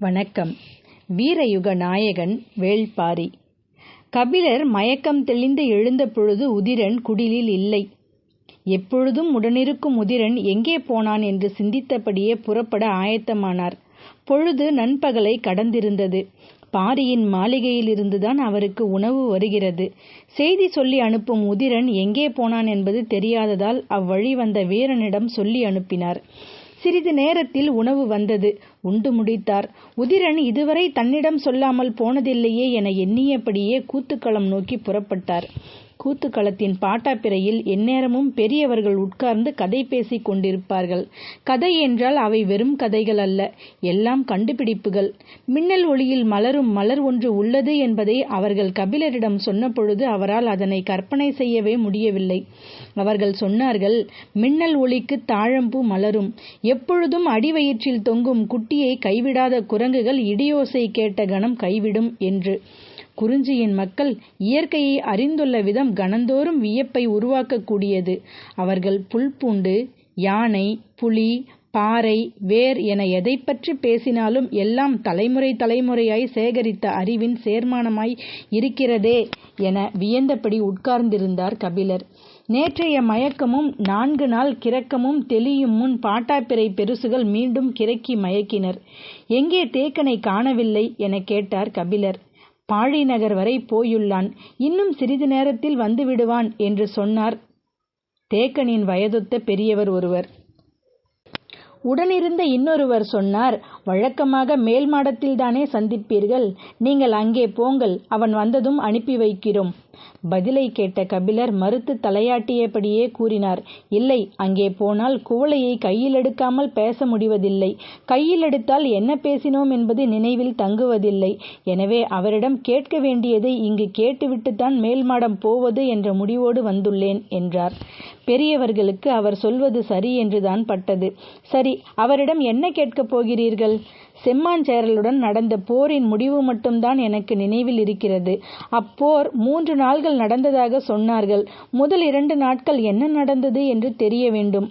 வணக்கம். வீரயுக நாயகன் வேள்பாரி. கபிலர் மயக்கம் தெளிந்து எழுந்த பொழுது உதிரன் குடிலில் இல்லை. எப்பொழுதும் உடனிருக்கும் உதிரன் எங்கே போனான் என்று சிந்தித்தபடியே புறப்பட ஆயத்தமானார். பொழுது நண்பகலை கடந்திருந்தது. பாரியின் மாளிகையிலிருந்துதான் அவருக்கு உணவு வருகிறது. செய்தி சொல்லி அனுப்பும் உதிரன் எங்கே போனான் என்பது தெரியாததால் அவ்வழி வந்த வீரனிடம் சொல்லி அனுப்பினார். சிறிது நேரத்தில் உணவு வந்தது. உண்டு முடித்தார். உதிரன் இதுவரை தன்னிடம் சொல்லாமல் போனதில்லையே என எண்ணியபடியே கூத்துக்களம் நோக்கி புறப்பட்டார். கூத்துக்களத்தின் பாட்டாப்பிரையில் எந்நேரமும் பெரியவர்கள் உட்கார்ந்து கதை பேசிக் கொண்டிருப்பார்கள். கதை என்றால் அவை வெறும் கதைகள் அல்ல எல்லாம் கண்டுபிடிப்புகள். மின்னல் ஒளியில் மலரும் மலர் ஒன்று உள்ளது என்பதை அவர்கள் கபிலரிடம் சொன்னபொழுது அவரால் அதனை கற்பனை செய்யவே முடியவில்லை. அவர்கள் சொன்னார்கள் மின்னல் ஒளிக்கு தாழம்பூ மலரும். எப்பொழுதும் அடிவயிற்றில் தொங்கும் குட்டியை கைவிடாத குரங்குகள் இடியோசை கேட்ட கணம் கைவிடும் என்று. குறிஞ்சியின் மக்கள் இயற்கையை அறிந்துள்ள விதம் கணந்தோறும் வியப்பை உருவாக்கக்கூடியது. அவர்கள் புல்பூண்டு யானை புலி பாறை வேர் என எதை பற்றி பேசினாலும் எல்லாம் தலைமுறை தலைமுறையாய் சேகரித்த அறிவின் சேர்மானமாய் இருக்கிறதே என வியந்தபடி உட்கார்ந்திருந்தார் கபிலர். நேற்றைய மயக்கமும் நான்கு நாள் கிறக்கமும் தெளியும் முன் பாட்டாப்பிரை பெருசுகள் மீண்டும் கிறக்கி மயக்கினர். எங்கே தேக்கனை காணவில்லை என கேட்டார் கபிலர். பாழிநகர் வரை போயுள்ளான். இன்னும் சிறிது நேரத்தில் வந்து விடுவான் என்று சொன்னார் தேக்கனின் வயதொத்த பெரியவர் ஒருவர். உடனிருந்த இன்னொருவர் சொன்னார் வழக்கமாக மேல் மாடத்தில்தானே சந்திப்பீர்கள்? நீங்கள் அங்கே போங்கள் அவன் வந்ததும் அனுப்பி வைக்கிறோம். பதிலை கேட்ட கபிலர் மறுத்து தலையாட்டியபடியே கூறினார் இல்லை அங்கே போனால் குவளையை கையில் எடுக்காமல் பேச முடிவதில்லை. கையில் எடுத்தால் என்ன பேசினோம் என்பது நினைவில் தங்குவதில்லை. எனவே அவரிடம் கேட்க வேண்டியதை இங்கு கேட்டுவிட்டுத்தான் மேல் மாடம் போவது என்ற முடிவோடு வந்துள்ளேன் என்றார். பெரியவர்களுக்கு அவர் சொல்வது சரி என்றுதான் பட்டது. சரி அவரிடம் என்ன கேட்கப் போகிறீர்கள்? செம்மாஞ்சேரலுடன் நடந்த போரின் முடிவு மட்டும்தான் எனக்கு நினைவில் இருக்கிறது. அப்போர் மூன்று நாள்கள் நடந்ததாக சொன்னார்கள். முதல் இரண்டு நாட்கள் என்ன நடந்தது என்று தெரிய வேண்டும்.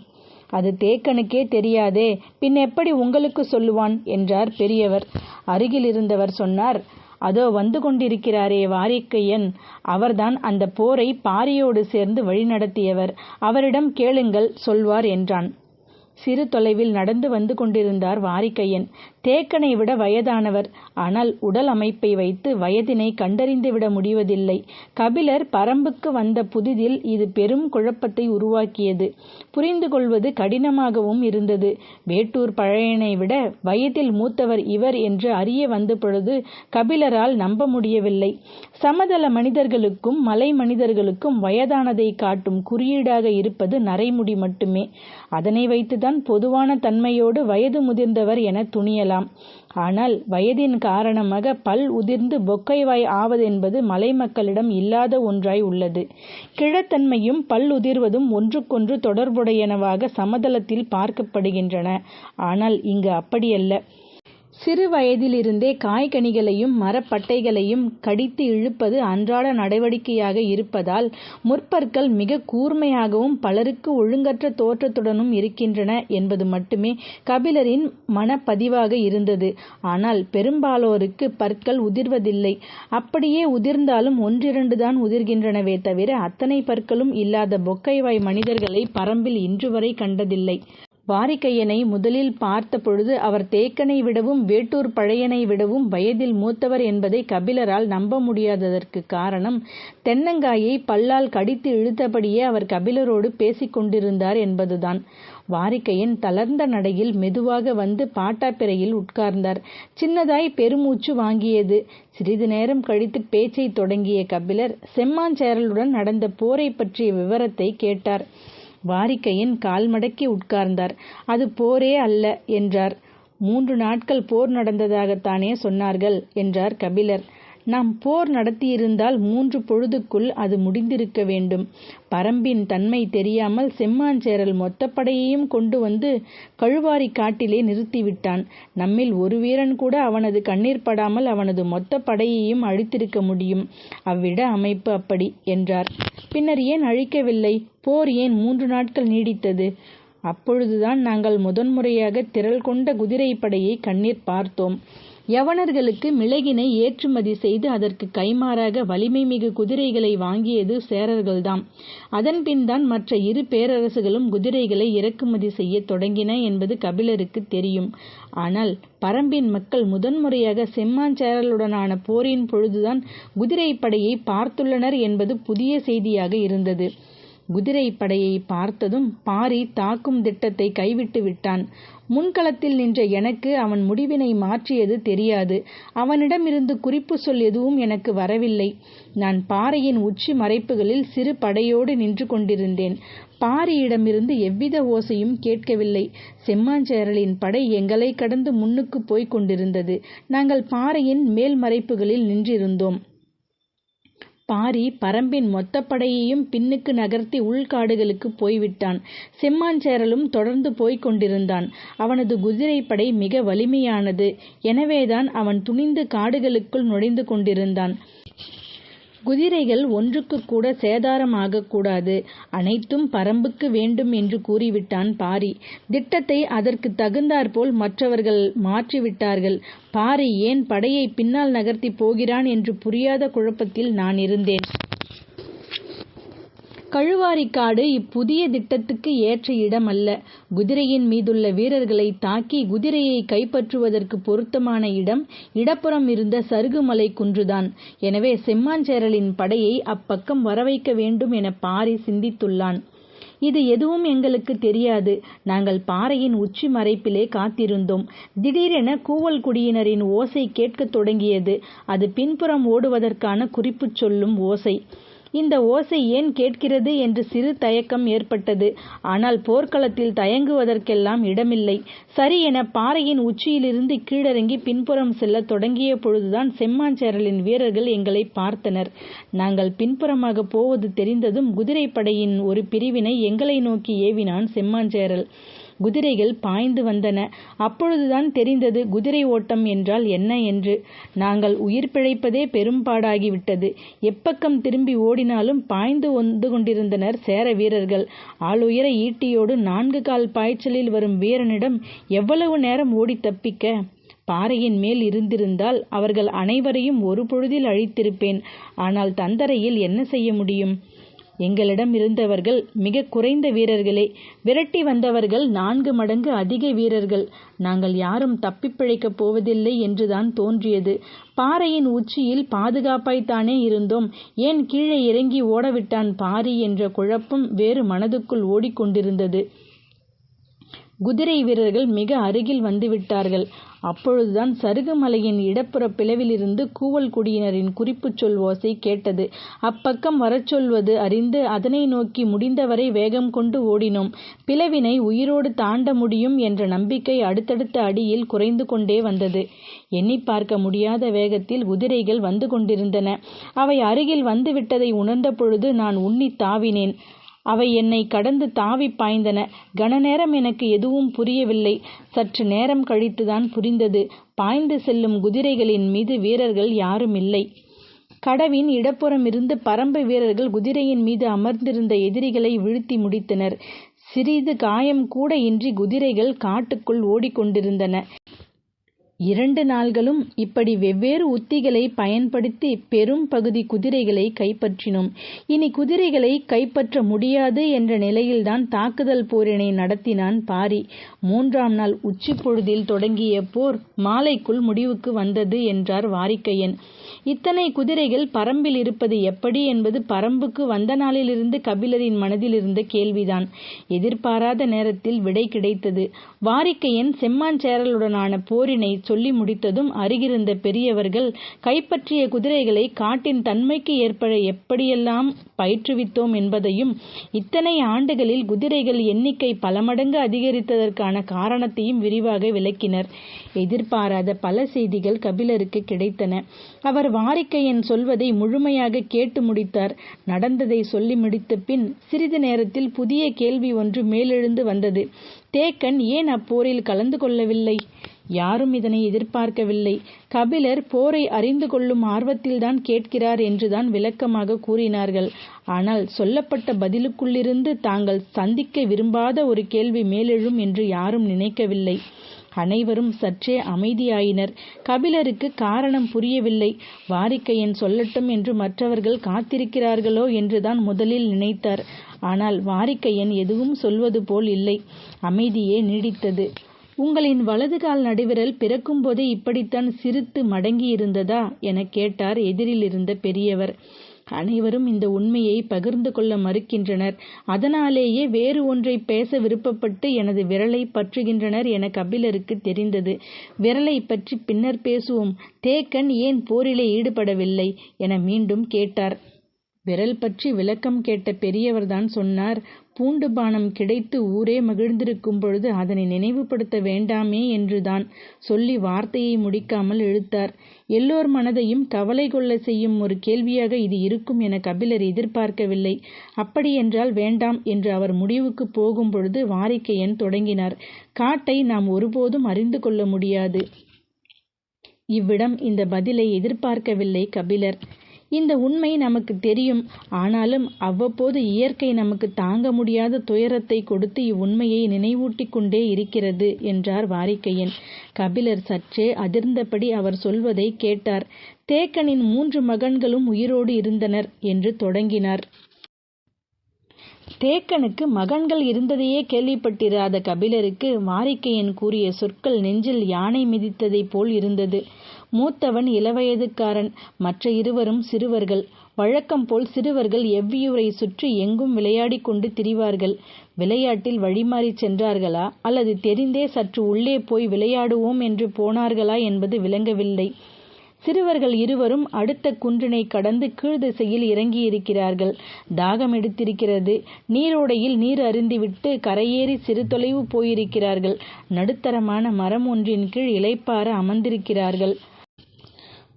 அது தேக்கனுக்கே தெரியாதே. பின் எப்படி உங்களுக்கு சொல்லுவான்? என்றார் பெரியவர். அருகில் இருந்தவர் சொன்னார் அதோ வந்து கொண்டிருக்கிறாரே வாரிக்கையன். அவர்தான் அந்த போரை பாரியோடு சேர்ந்து வழிநடத்தியவர். அவரிடம் கேளுங்கள் சொல்வார் என்றான். சிறு தொலைவில் நடந்து வந்து கொண்டிருந்தார் வாரிக்கையன். தேக்கனை விட வயதானவர். ஆனால் உடல் அமைப்பை வைத்து வயதினை கண்டறிந்துவிட முடிவதில்லை. கபிலர் பரம்புக்கு வந்த புதிதில் இது பெரும் குழப்பத்தை உருவாக்கியது. புரிந்து கொள்வது கடினமாகவும் இருந்தது. வேட்டூர் பழையனை விட வயதில் மூத்தவர் இவர் என்று அறிய வந்த பொழுது கபிலரால் நம்ப முடியவில்லை. சமதள மனிதர்களுக்கும் மலை மனிதர்களுக்கும் வயதானதை காட்டும் குறியீடாக இருப்பது நரைமுடி மட்டுமே. அதனை வைத்துதான் பொதுவான தன்மையோடு வயது முதிர்ந்தவர் என துணியலாம். ஆனால் வயதின் காரணமாக பல் உதிர்ந்து பொக்கைவாய் ஆவதென்பது மலை மக்களிடம் இல்லாத ஒன்றாய் உள்ளது. கிழத்தன்மையும் பல் உதிர்வதும் ஒன்றுக்கொன்று தொடர்புடையனவாக சமதளத்தில் பார்க்கப்படுகின்றன. ஆனால் இங்கு அப்படியல்ல. சிறு வயதிலிருந்தே காய்கனிகளையும் மரப்பட்டைகளையும் கடித்து இழுப்பது அன்றாட நடவடிக்கையாக இருப்பதால் முற்பற்கள் மிக கூர்மையாகவும் பலருக்கு ஒழுங்கற்ற தோற்றத்துடனும் இருக்கின்றன என்பது மட்டுமே கபிலரின் மனப்பதிவாக இருந்தது. ஆனால் பெரும்பாலோருக்கு பற்கள் உதிர்வதில்லை. அப்படியே உதிர்ந்தாலும் ஒன்றிரண்டு தான் உதிர்கின்றனவே தவிர அத்தனை பற்களும் இல்லாத பொக்கைவாய் மனிதர்களை பரம்பில் இன்று வரை கண்டதில்லை. வாரிக்கையனை முதலில் பார்த்த பொழுது அவர் தேக்கனை விடவும் வேட்டூர் பழையனை விடவும் வயதில் மூத்தவர் என்பதை கபிலரால் நம்ப முடியாததற்கு காரணம் தென்னங்காயை பல்லால் கடித்து இழுத்தபடியே அவர் கபிலரோடு பேசிக் கொண்டிருந்தார் என்பதுதான். வாரிக்கையன் தளர்ந்த நடையில் மெதுவாக வந்து பாட்டாப்பிரையில் உட்கார்ந்தார். சின்னதாய் பெருமூச்சு வாங்கியது. சிறிது நேரம் கழித்து பேச்சை தொடங்கிய கபிலர் செம்மாஞ்சேரலுடன் நடந்த போரை பற்றிய விவரத்தை கேட்டார். வாரிக்கையின் கால் மடக்கி உட்கார்ந்தார். அது போரே அல்ல என்றார். மூன்று நாட்கள் போர் நடந்ததாகத்தானே சொன்னார்கள் என்றார் கபிலர். நாம் போர் நடத்தியிருந்தால் மூன்று பொழுதுக்குள் அது முடிந்திருக்க வேண்டும். பரம்பின் தன்மை தெரியாமல் செம்மாஞ்சேரல் மொத்த படையையும் கொண்டு வந்து கழுவாரி காட்டிலே நிறுத்திவிட்டான். நம்மில் ஒரு வீரன் கூட அவனது கண்ணீர் படாமல் அவனது மொத்த படையையும் அழித்திருக்க முடியும். அவ்விட அமைப்பு அப்படி என்றார். பின்னர் ஏன் அழிக்கவில்லை? போர் ஏன் மூன்று நாட்கள் நீடித்தது? அப்பொழுதுதான் நாங்கள் முதன்முறையாக திரள் கொண்ட குதிரைப்படையை கண்ணீர் பார்த்தோம். யவனர்களுக்கு மிளகினை ஏற்றுமதி செய்து அதற்கு கைமாறாக வலிமை மிகு குதிரைகளை வாங்கியது சேரர்கள்தாம். அதன்பின்தான் மற்ற இரு பேரரசுகளும் குதிரைகளை இறக்குமதி செய்யத் தொடங்கின என்பது கபிலருக்குத் தெரியும். ஆனால் பரம்பின் மக்கள் முதன்முறையாக செம்மாஞ்சேரலுடனான போரின் பொழுதுதான் குதிரைப்படையை பார்த்துள்ளனர் என்பது புதிய செய்தியாக இருந்தது. குதிரைப்படையை பார்த்ததும் பாரி தாக்கும் திட்டத்தை கைவிட்டு விட்டான். முன்களத்தில் நின்ற எனக்கு அவன் முடிவினை மாற்றியது தெரியாது. அவனிடமிருந்து குறிப்பு சொல் எதுவும் எனக்கு வரவில்லை. நான் பாறையின் உச்சி மறைப்புகளில் சிறு படையோடு நின்று கொண்டிருந்தேன். பாரியிடமிருந்து எவ்வித ஓசையும் கேட்கவில்லை. செம்மாஞ்சேரலின் படை எங்களை கடந்து முன்னுக்கு போய்க் கொண்டிருந்தது. நாங்கள் பாறையின் மேல் மறைப்புகளில் நின்றிருந்தோம். பாரி பரம்பின் மொத்த படையையும் பின்னுக்கு நகர்த்தி உள்காடுகளுக்கு போய்விட்டான். செம்மாஞ்சேரலும் தொடர்ந்து போய்க் கொண்டிருந்தான். அவனது குதிரைப்படை மிக வலிமையானது. எனவேதான் அவன் துணிந்து காடுகளுக்குள் நுழைந்து கொண்டிருந்தான். குதிரைகள் ஒன்றுக்கு கூட சேதாரம் ஆகக்கூடாது அனைத்தும் பரம்புக்கு வேண்டும் என்று கூறிவிட்டான் பாரி. திட்டத்தை அதற்கு தகுந்தாற்போல் மற்றவர்கள் மாற்றிவிட்டார்கள். பாரி ஏன் படையை பின்னால் நகர்த்தி போகிறான் என்று புரியாத குழப்பத்தில் நான் இருந்தேன். கழுவாரிக்காடு இப்புதிய திட்டத்துக்கு ஏற்ற இடம் அல்ல குதிரையின் மீதுள்ள வீரர்களை தாக்கி குதிரையை கைப்பற்றுவதற்கு பொருத்தமான இடம் இடப்புறம் இருந்த சருகுமலை குன்றுதான். எனவே செம்மாஞ்சேரலின் படையை அப்பக்கம் வரவைக்க வேண்டும் என பாரி சிந்தித்துள்ளான். இது எதுவும் எங்களுக்கு தெரியாது. நாங்கள் பாறையின் உச்சி மறைப்பிலே காத்திருந்தோம். திடீரென கூவல் குடியினரின் ஓசை கேட்கத் தொடங்கியது. அது பின்புறம் ஓடுவதற்கான குறிப்புச் சொல்லும் ஓசை. இந்த ஓசை ஏன் கேட்கிறது என்று சிறு தயக்கம் ஏற்பட்டது. ஆனால் போர்க்களத்தில் தயங்குவதற்கெல்லாம் இடமில்லை. சரி என பாறையின் உச்சியிலிருந்து கீழிறங்கி பின்புறம் செல்ல தொடங்கிய பொழுதுதான் செம்மாஞ்சேரலின் வீரர்கள் எங்களை பார்த்தனர். நாங்கள் பின்புறமாக போவது தெரிந்ததும் குதிரைப்படையின் ஒரு பிரிவினை எங்களை நோக்கி ஏவினான் செம்மாஞ்சேரல். குதிரைகள் பாய்ந்து வந்தன. அப்பொழுதுதான் தெரிந்தது குதிரை ஓட்டம் என்றால் என்ன என்று. நாங்கள் உயிர் பிழைப்பதே பெரும்பாடாகிவிட்டது. எப்பக்கம் திரும்பி ஓடினாலும் பாய்ந்து வந்து கொண்டிருந்தனர் சேர வீரர்கள். ஆளுயர ஈட்டியோடு நான்கு கால் பாய்ச்சலில் வரும் வீரனிடம் எவ்வளவு நேரம் ஓடி தப்பிக்க? பாறையின் மேல் இருந்திருந்தால் அவர்கள் அனைவரையும் ஒரு பொழுதில் அழித்திருப்பேன். ஆனால் தந்தரையில் என்ன செய்ய முடியும்? எங்களிடம் இருந்தவர்கள் மிக குறைந்த வீரர்களே. விரட்டி வந்தவர்கள் நான்கு மடங்கு அதிக வீரர்கள். நாங்கள் யாரும் தப்பிப் பிழைக்கப் போவதில்லை என்றுதான் தோன்றியது. பாறையின் உச்சியில் பாதுகாப்பாய்த்தானே இருந்தோம். ஏன் கீழே இறங்கி ஓடவிட்டான் பாரி என்ற குழப்பம் வேறு மனதுக்குள் ஓடிக்கொண்டிருந்தது. குதிரை வீரர்கள் மிக அருகில் வந்துவிட்டார்கள் அப்பொழுதுதான் சருகுமலையின் இடப்புற பிளவிலிருந்து கூவல் குடியினரின் குறிப்புச் சொல் ஓசை கேட்டது. அப்பக்கம் வரச் சொல்வது அறிந்து அதனை நோக்கி முடிந்தவரை வேகம் கொண்டு ஓடினோம். பிளவினை உயிரோடு தாண்ட முடியும் என்ற நம்பிக்கை அடுத்தடுத்த அடியில் குறைந்து கொண்டே வந்தது. எண்ணி பார்க்க முடியாத வேகத்தில் குதிரைகள் வந்து கொண்டிருந்தன. அவை அருகில் வந்துவிட்டதை உணர்ந்த பொழுது நான் உன்னித் தாவினேன். அவை என்னை கடந்து தாவிப் பாய்ந்தன. கனநேரம் எனக்கு எதுவும் புரியவில்லை. சற்று நேரம் கழித்துதான் புரிந்தது. பாய்ந்து செல்லும் குதிரைகளின் மீது வீரர்கள் யாருமில்லை கடவின் இடப்புறமிருந்து பரம்பு வீரர்கள் குதிரையின் மீது அமர்ந்திருந்த எதிரிகளை வீழ்த்தி முடித்தனர். சிறிது காயம் கூட இன்றி குதிரைகள் காட்டுக்குள் ஓடிக்கொண்டிருந்தன. இரண்டு நாள்களும் இப்படி வெவ்வேறு உத்திகளை பயன்படுத்தி பெரும் பகுதி குதிரைகளை கைப்பற்றினோம். இனி குதிரைகளை கைப்பற்ற முடியாது என்ற நிலையில்தான் தாக்குதல் போரினை நடத்தினான் பாரி. மூன்றாம் நாள் உச்சி பொழுதில் தொடங்கிய போர் மாலைக்குள் முடிவுக்கு வந்தது என்றார் வாரிக்கையன். இத்தனை குதிரைகள் பரம்பில் இருப்பது எப்படி என்பது பரம்புக்கு வந்த நாளிலிருந்து கபிலரின் மனதில் இருந்த கேள்விதான். எதிர்பாராத நேரத்தில் விடை கிடைத்தது. வாரிக்கையன் செம்மாஞ்சேரலுடனான போரினை சொல்லி முடித்ததும் அருகிருந்த பெரியவர்கள் கைப்பற்றிய குதிரைகளை காட்டின் தன்மைக்கு ஏற்ப எப்படியெல்லாம் பயிற்றுவித்தோம் என்பதையும் இத்தனை ஆண்டுகளில் குதிரைகள் எண்ணிக்கை பல மடங்கு அதிகரித்ததற்கான காரணத்தையும் விரிவாக விளக்கினர். எதிர்பாராத பல செய்திகள் கபிலருக்கு கிடைத்தன. அவர் வாரிக்கையன் சொல்வதை முழுமையாக கேட்டு முடித்தார். நடந்ததை சொல்லி முடித்த பின் சிறிது நேரத்தில் புதிய கேள்வி ஒன்று மேலெழுந்து வந்தது. தேக்கன் ஏன் அப்போரில் கலந்து கொள்ளவில்லை? யாரும் இதனை எதிர்பார்க்கவில்லை. கபிலர் போரை அறிந்து கொள்ளும் ஆர்வத்தில்தான் கேட்கிறார் என்றுதான் விளக்கமாக கூறினார்கள். ஆனால் சொல்லப்பட்ட பதிலுக்குள்ளிருந்து தாங்கள் சந்திக்க விரும்பாத ஒரு கேள்வி மேலெழும் என்று யாரும் நினைக்கவில்லை. அனைவரும் சற்றே அமைதியாயினர். கபிலருக்கு காரணம் புரியவில்லை. வாரிக்கையன் சொல்லட்டும் என்று மற்றவர்கள் காத்திருக்கிறார்களோ என்றுதான் முதலில் நினைத்தார். ஆனால் வாரிக்கையன் எதுவும் சொல்வது போல் இல்லை. அமைதியே நீடித்தது. உங்களின் வலது கால் நடுவிரல் பிறக்கும்போதே இப்படித்தான் சிரித்து மடங்கி இருந்ததா எனக் கேட்டார் எதிரில் இருந்த பெரியவர். அனைவரும் இந்த உண்மையை பகிர்ந்து கொள்ள மறுக்கின்றனர். அதனாலேயே வேறு ஒன்றை பேச விருப்பப்பட்டு எனது விரலை பற்றுகின்றனர் என கபிலருக்கு தெரிந்தது. விரலை பற்றி பின்னர் பேசுவோம். தேக்கன் ஏன் போரிலே ஈடுபடவில்லை என மீண்டும் கேட்டார். விரல் பற்றி விளக்கம் கேட்ட பெரியவர்தான் சொன்னார். பூண்டு பானம் கிடைத்து ஊரே மகிழ்ந்திருக்கும் பொழுது அதனை நினைவுபடுத்த வேண்டாமே என்றுதான் சொல்லி வார்த்தையை முடிக்காமல் இழுத்தார் எல்லோர் மனதையும் கவலை கொள்ள செய்யும் ஒரு கேள்வியாக இது இருக்கும் என கபிலர் எதிர்பார்க்கவில்லை. அப்படியென்றால் வேண்டாம் என்று அவர் முடிவுக்கு போகும் பொழுது வாரிக்கையன் தொடங்கினார். காட்டை நாம் ஒருபோதும் அறிந்து கொள்ள முடியாது. இவ்விடம் இந்த பதிலை எதிர்பார்க்கவில்லை கபிலர். இந்த உண்மை நமக்கு தெரியும். ஆனாலும் அவ்வப்போது இயற்கை நமக்கு தாங்க முடியாத துயரத்தை கொடுத்து இவ்வுண்மையை நினைவூட்டிக் கொண்டே இருக்கிறது என்றார் வாரிக்கையன். கபிலர் சற்றே அதிர்ந்தபடி அவர் சொல்வதை கேட்டார். தேக்கனின் மூன்று மகன்களும் உயிரோடு இருந்தனர் என்று தொடங்கினார். தேக்கனுக்கு மகன்கள் இருந்ததையே கேள்விப்பட்டிராத கபிலருக்கு வாரிக்கையன் கூறிய சொற்கள் நெஞ்சில் யானை மிதித்ததைப் போல் இருந்தது. மூத்தவன் இளவயதுக்காரன். மற்ற இருவரும் சிறுவர்கள். வழக்கம் போல் சிறுவர்கள் எவ்வியூரை சுற்றி எங்கும் விளையாடிக் கொண்டு திரிவார்கள். விளையாட்டில் வழிமாறிச் சென்றார்களா? அல்லது தெரிந்தே சற்று உள்ளே போய் விளையாடுவோம் என்று போனார்களா என்பது விளங்கவில்லை. சிறுவர்கள் இருவரும் அடுத்த குன்றினை கடந்து கீழ்திசையில் இறங்கியிருக்கிறார்கள். தாகம் எடுத்திருக்கிறது. நீரோடையில் நீர் அருந்திவிட்டு கரையேறி சிறு தொலைவு போயிருக்கிறார்கள். நடுத்தரமான மரம் ஒன்றின் கீழ் இலைப்பார அமர்ந்திருக்கிறார்கள்.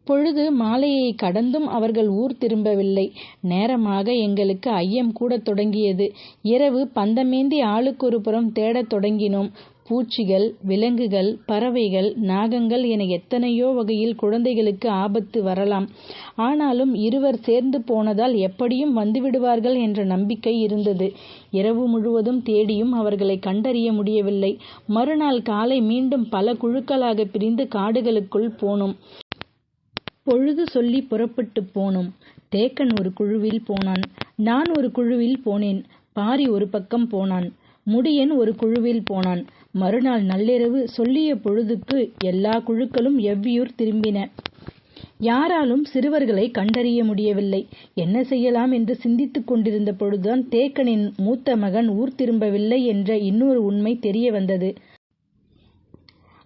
பொழுது மாலையை கடந்தும் அவர்கள் ஊர் திரும்பவில்லை. நேரமாக எங்களுக்கு ஐயம் கூடத் தொடங்கியது. இரவு பந்தமேந்தி ஆளுக்கொரு புறம் தேடத் தொடங்கினோம். பூச்சிகள் விலங்குகள் பறவைகள் நாகங்கள் என எத்தனையோ வகையில் குழந்தைகளுக்கு ஆபத்து வரலாம். ஆனாலும் இருவர் சேர்ந்து போனதால் எப்படியும் வந்துவிடுவார்கள் என்ற நம்பிக்கை இருந்தது. இரவு முழுவதும் தேடியும் அவர்களை கண்டறிய முடியவில்லை. மறுநாள் காலை மீண்டும் பல குழுக்களாக பிரிந்து காடுகளுக்குள் போனோம். பொழுது சொல்லி புறப்பட்டு போனோம். தேக்கன் ஒரு குழுவில் போனான். நான் ஒரு குழுவில் போனேன். பாரி ஒரு பக்கம் போனான். முடியன் ஒரு குழுவில் போனான். மறுநாள் நள்ளிரவு சொல்லிய பொழுதுக்கு எல்லா குழுக்களும் எவ்வியூர் திரும்பின. யாராலும் சிறுவர்களை கண்டறிய முடியவில்லை. என்ன செய்யலாம் என்று சிந்தித்துக் கொண்டிருந்த பொழுதுதான் தேக்கனின் மூத்த மகன் ஊர் திரும்பவில்லை என்ற இன்னொரு உண்மை தெரிய வந்தது.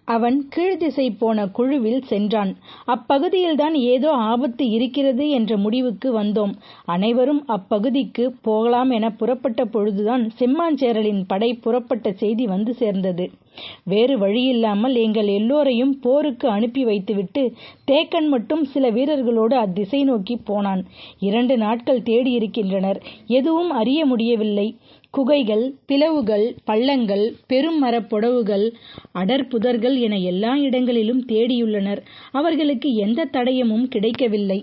அவன் கீழ்திசை போன குழுவில் சென்றான். அப்பகுதியில்தான் ஏதோ ஆபத்து இருக்கிறது என்ற முடிவுக்கு வந்தோம். அனைவரும் அப்பகுதிக்கு போகலாம் என புறப்பட்ட பொழுதுதான் செம்மாஞ்சேரலின் படை புறப்பட்ட செய்தி வந்து சேர்ந்தது. வேறு வழியில்லாமல் எங்கள் எல்லோரையும் போருக்கு அனுப்பி வைத்துவிட்டு தேக்கன் மட்டும் சில வீரர்களோடு அத்திசை நோக்கி போனான். இரண்டு நாட்கள் தேடியிருக்கின்றனர். எதுவும் அறிய முடியவில்லை. குகைகள் பிளவுகள் பள்ளங்கள் பெரும் மரப்பொடவுகள் அடர்புதர்கள் என எல்லா இடங்களிலும் தேடியுள்ளனர். அவர்களுக்கு எந்த தடயமும் கிடைக்கவில்லை.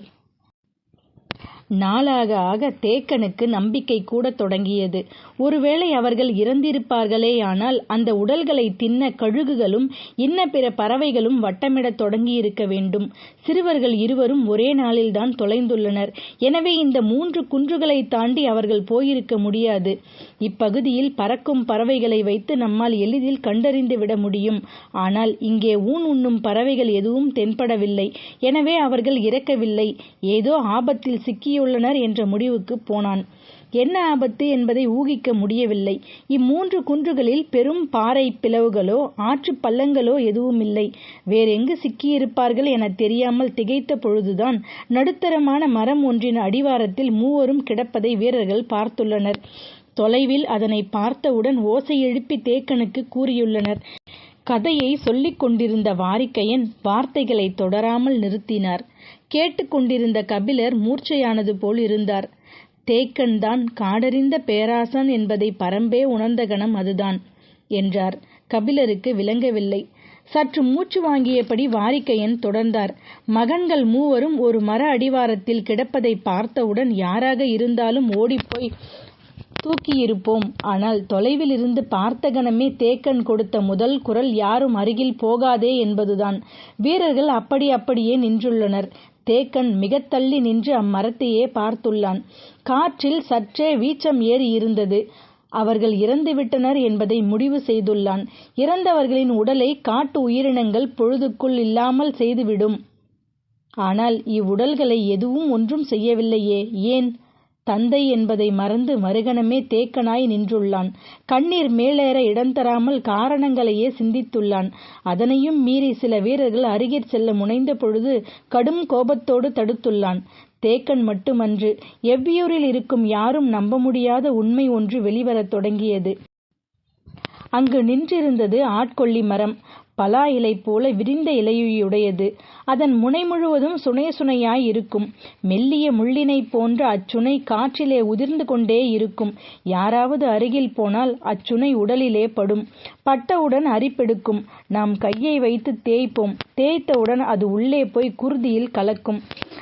நாளாக ஆக தேக்கனுக்கு நம்பிக்கை கூடத் தொடங்கியது. ஒருவேளை அவர்கள் இறந்திருப்பார்களேயானால் அந்த உடல்களை தின்ன கழுகுகளும் இன்ன பிற பறவைகளும் வட்டமிடத் தொடங்கியிருக்க வேண்டும். சிறுவர்கள் இருவரும் ஒரே நாளில்தான் தொலைந்துள்ளனர். எனவே இந்த மூன்று குன்றுகளை தாண்டி அவர்கள் போயிருக்க முடியாது. இப்பகுதியில் பறக்கும் பறவைகளை வைத்து நம்மால் எளிதில் கண்டறிந்து விட முடியும். ஆனால் இங்கே ஊன் உண்ணும் பறவைகள் எதுவும் தென்படவில்லை. எனவே அவர்கள் இறக்கவில்லை. ஏதோ ஆபத்தில் சிக்கியுள்ளனர் என்ற முடிவுக்கு போனான். என்ன ஆபத்து என்பதை ஊகிக்க முடியவில்லை. இம்மூன்று குன்றுகளில் பெரும் பாறை பிளவுகளோ ஆற்று பள்ளங்களோ எதுவுமில்லை. வேறெங்கு சிக்கியிருப்பார்கள் என தெரியாமல் திகைத்த பொழுதுதான் நடுத்தரமான மரம் ஒன்றின் அடிவாரத்தில் மூவரும் கிடப்பதை வீரர்கள் பார்த்துள்ளனர். தொலைவில் அதனை பார்த்தவுடன் ஓசை எழுப்பி தேக்கனுக்கு கூறியுள்ளனர். கதையை சொல்லிக் கொண்டிருந்த வாரிக்கையன் வார்த்தைகளை தொடராமல் நிறுத்தினார். கேட்டுக்கொண்டிருந்த கபிலர் மூர்ச்சையானது போல் இருந்தார். தேக்கன் தான் காடறிந்த பேராசன் என்பதை பரம்பே உணர்ந்த கணம் அதுதான் என்றார். கபிலருக்கு விளங்கவில்லை. சற்று மூச்சு வாங்கியபடி வாரிக்கையன் தொடர்ந்தார். மகன்கள் மூவரும் ஒரு மர அடிவாரத்தில் கிடப்பதை பார்த்தவுடன் யாராக இருந்தாலும் ஓடிப்போய் தூக்கியிருப்போம். ஆனால் தொலைவில் இருந்து பார்த்த கணமே தேக்கன் கொடுத்த முதல் குரல் யாரும் அருகில் போகாதே என்பதுதான். வீரர்கள் அப்படி அப்படியே நின்றுள்ளனர். தேக்கன் மிகத்தள்ளி நின்று அம்மரத்தையே பார்த்துள்ளான். காற்றில் சற்றே வீச்சம் ஏறி இருந்தது. அவர்கள் இறந்துவிட்டனர் என்பதை முடிவு செய்துள்ளான். இறந்தவர்களின் உடலை காட்டு உயிரினங்கள் பொழுதுக்குள் இல்லாமல் செய்துவிடும். ஆனால் இவ்வுடல்களை எதுவும் ஒன்றும் செய்யவில்லையே. ஏன்? தந்தை என்பதை மறந்து மறுகணமே தேக்கனாய் நின்றுள்ளான். கண்ணீர் மேலேற இடம் தராமல் காரணங்களையே சிந்தித்துள்ளான். அதனையும் மீறி சில வீரர்கள் அருகிற் செல்ல முனைந்த பொழுது கடும் கோபத்தோடு தடுத்துள்ளான். தேக்கன் மட்டுமன்று எவ்வியூரில் இருக்கும் யாரும் நம்ப முடியாத உண்மை ஒன்று வெளிவரத் தொடங்கியது. அங்கு நின்றிருந்தது ஆட்கொல்லி மரம். பலா இலை போல விரிந்த இலையுடையது. அதன் முனை முழுவதும் சுனை சுனையாய் இருக்கும். மெல்லிய முள்ளினை போன்ற அச்சுனை காற்றிலே உதிர்ந்து கொண்டே இருக்கும். யாராவது அருகில் போனால் அச்சுனை உடலிலே படும். பட்டவுடன் அரிப்பெடுக்கும். நாம் கையை வைத்து தேய்ப்போம். தேய்த்தவுடன் அது உள்ளே போய் குருதியில் கலக்கும்.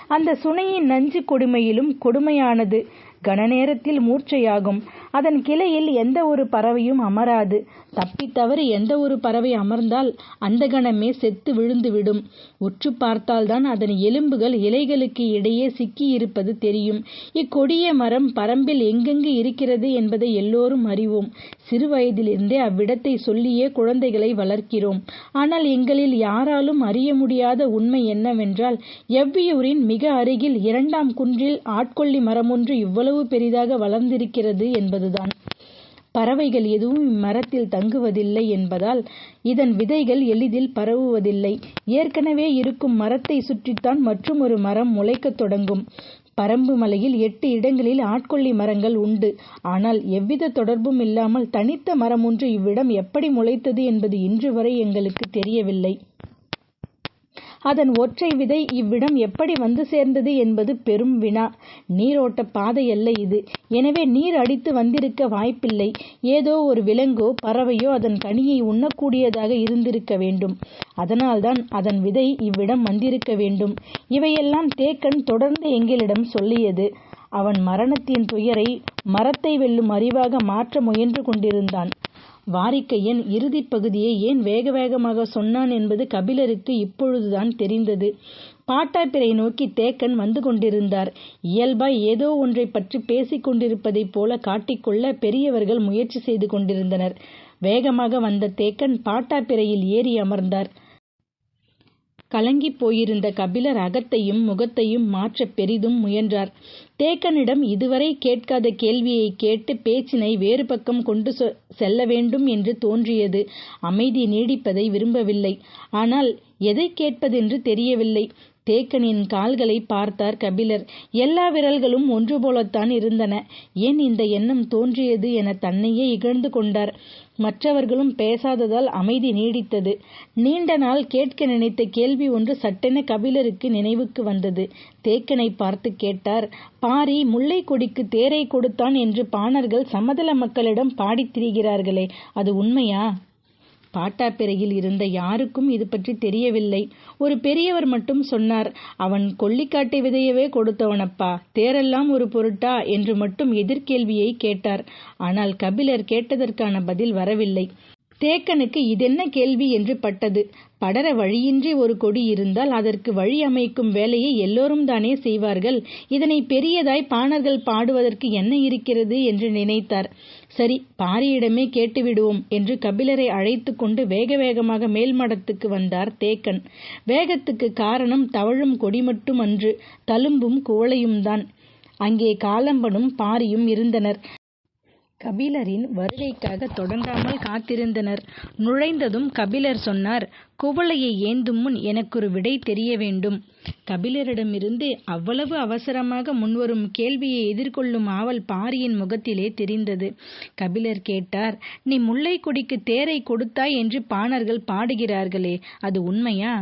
அந்த சுனையின் நஞ்சு கொடுமையிலும் கொடுமையானது. கனநேரத்தில் மூர்ச்சையாகும். அதன் கிளையில் எந்த ஒரு பறவையும் அமராது. தப்பித்தவறி எந்த ஒரு பறவை அமர்ந்தால் அந்த கணமே செத்து விழுந்துவிடும் உற்று பார்த்தால்தான் அதன் எலும்புகள் இலைகளுக்கு இடையே சிக்கியிருப்பது தெரியும். இக்கொடிய மரம் பரம்பில் எங்கெங்கு இருக்கிறது என்பதை எல்லோரும் அறிவோம். சிறு வயதிலிருந்தே அவ்விடத்தை சொல்லியே குழந்தைகளை வளர்க்கிறோம். ஆனால் எங்களில் யாராலும் அறிய முடியாத உண்மை என்னவென்றால் எவ்வியூரின் மிக அருகில் இரண்டாம் குன்றில் ஆட்கொல்லி மரமொன்று இவ்வளவு பெரிதாக வளர்ந்திருக்கிறது என்பது என்பதுதான் பறவைகள் எதுவும் இம்மரத்தில் தங்குவதில்லை என்பதால் இதன் விதைகள் எளிதில் பரவுவதில்லை. ஏற்கனவே இருக்கும் மரத்தை சுற்றித்தான் மற்றுமொரு மரம் முளைக்கத் தொடங்கும். பரம்பு மலையில் எட்டு இடங்களில் ஆட்கொல்லி மரங்கள் உண்டு. ஆனால் எவ்வித தொடர்பும் இல்லாமல் தனித்த மரம் ஒன்று இவ்விடம் எப்படி முளைத்தது என்பது இன்று வரை எங்களுக்கு தெரியவில்லை. அதன் ஒற்றை விதை இவ்விடம் எப்படி வந்து சேர்ந்தது என்பது பெரும் வினா. நீரோட்ட பாதையல்ல இது. எனவே நீர் அடித்து வந்திருக்க வாய்ப்பில்லை. ஏதோ ஒரு விலங்கோ பறவையோ அதன் கனியை உண்ணக்கூடியதாக இருந்திருக்க வேண்டும். அதனால்தான் அதன் விதை இவ்விடம் வந்திருக்க வேண்டும். இவையெல்லாம் தேக்கன் தொடர்ந்து எங்களிடம் சொல்லியது. அவன் மரணத்தின் துயரை மரத்தை வெல்லும் அறிவாக மாற்ற முயன்று கொண்டிருந்தான். வாரிக்கையன் இறுதிப் பகுதியை ஏன் வேக வேகமாக சொன்னான் என்பது கபிலருக்கு இப்பொழுதுதான் தெரிந்தது. பாட்டாப்பிரை நோக்கி தேக்கன் வந்து கொண்டிருந்தார். இயல்பாய் ஏதோ ஒன்றை பற்றி பேசிக் கொண்டிருப்பதைப் போல காட்டிக்கொள்ள பெரியவர்கள் முயற்சி செய்து கொண்டிருந்தனர். வேகமாக வந்த தேக்கன் பாட்டாப்பிரையில் ஏறி அமர்ந்தார். கலங்கிப் போயிருந்த கபிலர் அகத்தையும் முகத்தையும் மாற்ற பெரிதும் முயன்றார். தேக்கனிடம் இதுவரை கேட்காத கேள்வியை கேட்டு பேச்சினை வேறு பக்கம் கொண்டு செல்ல வேண்டும் என்று தோன்றியது. அமைதி நீடிப்பதை விரும்பவில்லை. ஆனால் எதை கேட்பதென்று தெரியவில்லை. தேக்கனின் கால்களை பார்த்தார் கபிலர். எல்லா விரல்களும் ஒன்று போலத்தான் இருந்தன. ஏன் இந்த எண்ணம் தோன்றியது என தன்னையே இகழ்ந்து கொண்டார். மற்றவர்களும் பேசாததால் அமைதி நீடித்தது. நீண்ட நாள் கேட்க நினைத்த கேள்வி ஒன்று சட்டென கபிலருக்கு நினைவுக்கு வந்தது. தேக்கனை பார்த்து கேட்டார் பாரி முல்லை கொடிக்கு தேரை கொடுத்தான் என்று பாணர்கள் சமதள மக்களிடம் பாடித் திரிகிறார்களே அது உண்மையா? பாட்டாப்பிறையில் இருந்த யாருக்கும் இது பற்றி தெரியவில்லை. ஒரு பெரியவர் மட்டும் சொன்னார் அவன் கொல்லிக்காட்டை விதையவே கொடுத்தவனப்பா தேரெல்லாம் ஒரு பொருட்டா? என்று மட்டும் எதிர்கேள்வியை கேட்டார். ஆனால் கபிலர் கேட்டதற்கான பதில் வரவில்லை. தேக்கனுக்கு இதென்ன கேள்வி என்று பட்டது. படர வழியின்றி ஒரு கொடி இருந்தால் அதற்கு வழி அமைக்கும் வேலையை எல்லோரும் தானே செய்வார்கள். இதனை பெரியதாய் பாணர்கள் பாடுவதற்கு என்ன இருக்கிறது என்று நினைத்தார். சரி பாரியிடமே கேட்டுவிடுவோம் என்று கபிலரை அழைத்து கொண்டு வேக வேகமாக மேல்மடத்துக்கு வந்தார் தேக்கன். வேகத்துக்கு காரணம் தவழும் கொடி மட்டும் அன்று தழும்பும் குவளையும் தான் அங்கே காலம்பனும் பாரியும் இருந்தனர். கபிலரின் வருகைக்காக தொடங்காமல் காத்திருந்தனர். நுழைந்ததும் கபிலர் சொன்னார் குவளையை ஏந்தும் முன் எனக்கொரு விடை தெரிய வேண்டும். கபிலரிடமிருந்து அவ்வளவு அவசரமாக முன்வரும் கேள்வியை எதிர்கொள்ளும் ஆவல் பாரியின் முகத்திலே தெரிந்தது. கபிலர் கேட்டார் நீ முல்லை கொடிக்கு தேரை கொடுத்தாய் என்று பாணர்கள் பாடுகிறார்களே அது உண்மையா?